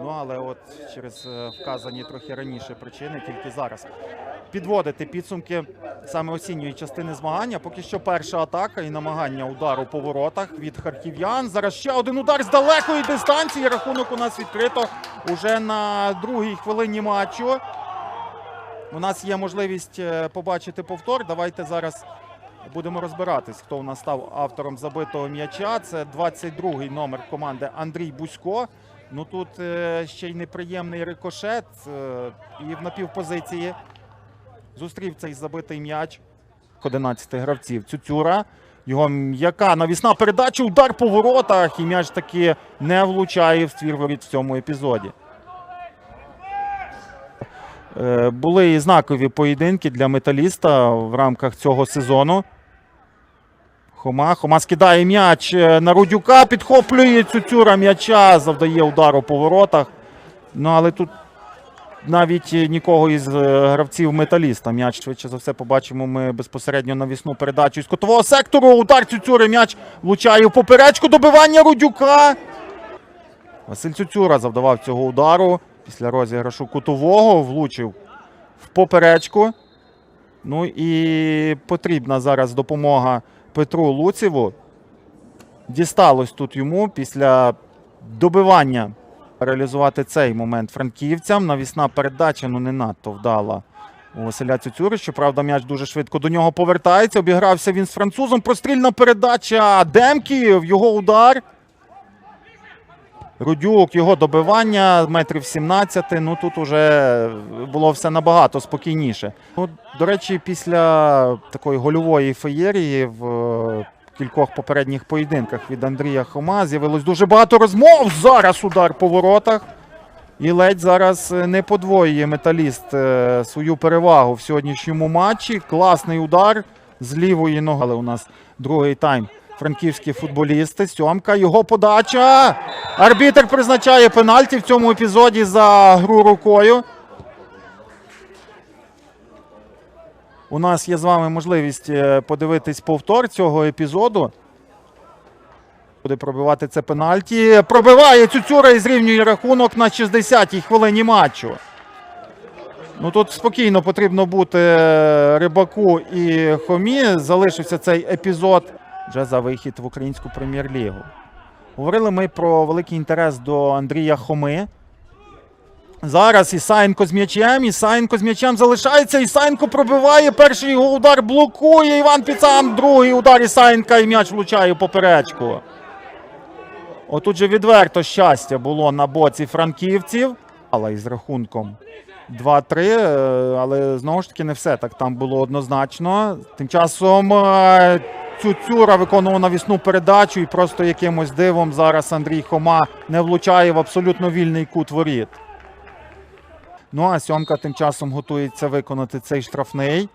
Ну але от через е, вказані трохи раніше причини, тільки зараз підводити підсумки саме осінньої частини змагання. Поки що перша атака і намагання удару по воротах від харків'ян. Зараз ще один удар з далекої дистанції. Рахунок у нас відкрито уже на другій хвилині матчу. У нас є можливість е, побачити повтор. Давайте зараз будемо розбиратись, хто у нас став автором забитого м'яча. Це 22-й номер команди Андрій Бусько. Ну тут е, ще й неприємний рикошет е, і в напівпозиції зустрів цей забитий м'яч 11 гравців. Цюцюра. Його м'яка навісна передача, удар по воротах, і м'яч таки не влучає в ствір воріт в цьому епізоді. Е, Були і знакові поєдинки для металіста в рамках цього сезону. Хома. Хома скидає м'яч е, на Рудюка, підхоплює Цюцюра м'яча, завдає удару по воротах. Ну, але тут навіть нікого із е, гравців металіста. М'яч швидше за все побачимо ми безпосередньо навісну передачу із котового сектору. Удар Цюцюри. М'яч влучає в поперечку. Добивання Рудюка. Василь Цюцюра завдавав цього удару. Після розіграшу кутового влучив в поперечку. Ну і потрібна зараз допомога Петру Луціву. Дісталось тут йому після добивання реалізувати цей момент франківцям. Навісна передача ну не надто вдала у Василя Цюцюри. Щоправда, м'яч дуже швидко до нього повертається. Обігрався він з французом. Прострільна передача Демків. Його удар. Рудюк, його добивання метрів 17. Ну тут уже було все набагато спокійніше. Ну, до речі, після такої гольової феєрії в е, кількох попередніх поєдинках від Андрія Хома з'явилось дуже багато розмов. Зараз удар по воротах. І ледь зараз е, не подвоює металіст е, свою перевагу в сьогоднішньому матчі. Класний удар з лівої ноги. Але у нас другий тайм. Франківські футболісти. Сьомка, його подача. Арбітер призначає пенальті в цьому епізоді за гру рукою. У нас є з вами можливість е, подивитись повтор цього епізоду. Буде пробивати це пенальті. Пробиває Цюцюра і зрівнює рахунок на 60-й хвилині матчу. Ну тут спокійно потрібно бути е, рибаку і хомі. Залишився цей епізод вже за вихід в українську прем'єр-лігу. Говорили ми про великий інтерес до Андрія Хоми. Зараз Ісаєнко з м'ячем. Ісаєнко з м'ячем залишається. Ісаєнко пробиває. Перший його удар блокує. Іван Піцан. Другий удар Ісаєнка і м'яч влучає поперечку. Отут же відверто щастя було на боці франківців. Але із рахунком 2-3. е, Але знову ж таки не все так там було однозначно. Тим часом е, Цюцюра виконував навісну передачу і просто якимось дивом зараз Андрій Хома не влучає в абсолютно вільний кут воріт. Ну а сьомка тим часом готується виконати цей штрафний.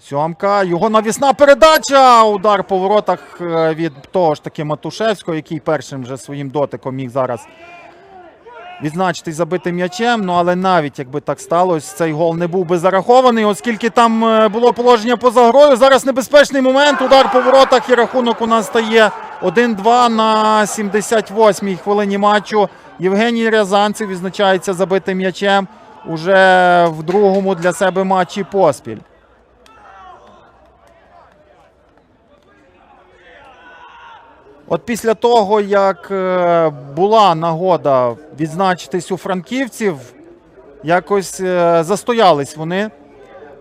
Сьомка, його навісна передача. Удар по воротах е, від того ж таки Матушевського, який першим вже своїм дотиком міг зараз відзначитись забитим м'ячем. Ну але навіть якби так сталося, цей гол не був би зарахований, оскільки там е, було положення поза грою. Зараз небезпечний момент. Удар по воротах і рахунок у нас стає 1-2 на 78-й хвилині матчу. Євгеній Рязанцев відзначається забитим м'ячем уже в другому для себе матчі поспіль. От після того, як е, була нагода відзначитись у франківців, якось е, застоялись вони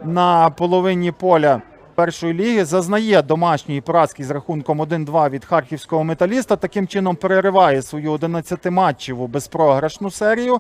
на половині поля першої ліги. Зазнає домашньої поразки з рахунком 1-2 від харківського металіста. Таким чином перериває свою 11-матчеву безпрограшну серію.